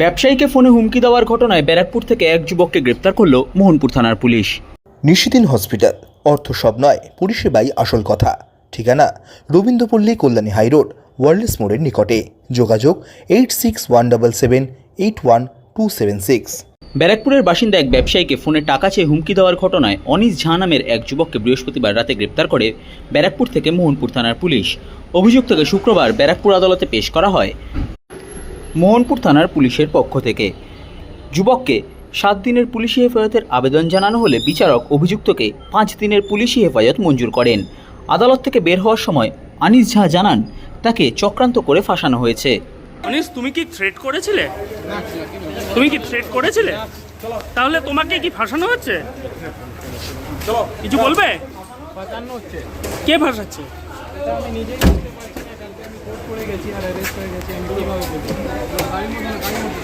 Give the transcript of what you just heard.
ব্যবসায়ীকে ফোনে হুমকি দেওয়ার ঘটনায় ব্যারাকপুর থেকে এক যুবককে গ্রেপ্তার করল মোহনপুর থানার পুলিশ। নিশিদিন হসপিটাল। অর্থ সব নয় পরিষেবাই আসল কথা। ঠিকানা রবীন্দ্রপল্লী কল্যাণী হাইরোড ওয়ার্ল্ডস মোড়ের নিকটে। যোগাযোগ eight six one double seven eight one two seven six. ব্যারাকপুরের বাসিন্দা এক ব্যবসায়ীকে ফোনে টাকা চেয়ে হুমকি দেওয়ার ঘটনায় অনিস ঝা নামের এক যুবককে বৃহস্পতিবার রাতে গ্রেপ্তার করে ব্যারাকপুর থেকে মোহনপুর থানার পুলিশ। অভিযুক্তকে শুক্রবার ব্যারাকপুর আদালতে পেশ করা হয়। মোহনপুর থানার পুলিশের পক্ষ থেকে। যুবককে সাত দিনের পুলিশি হেফাজতের আবেদন জানানো হলে বিচারক অভিযুক্তকে পাঁচ দিনের পুলিশি হেফাজত মঞ্জুর করেন। আদালত থেকে বের হওয়ার সময় আনিস ঝা জানান, তাকে চক্রান্ত করে ফাঁসানো হয়েছে। অনিস তুমি কি থ্রেট করেছিলে? তুমি কি থ্রেট করেছিলে? তাহলে তোমাকে কি ফাঁসানো হচ্ছে? কিছু বলবে? কে ফাঁসাচ্ছে? করে গেছি আর অ্যারেস্ট হয়ে গেছি আমি কীভাবে বলব? গাড়ির মধ্যে গাড়ির মধ্যে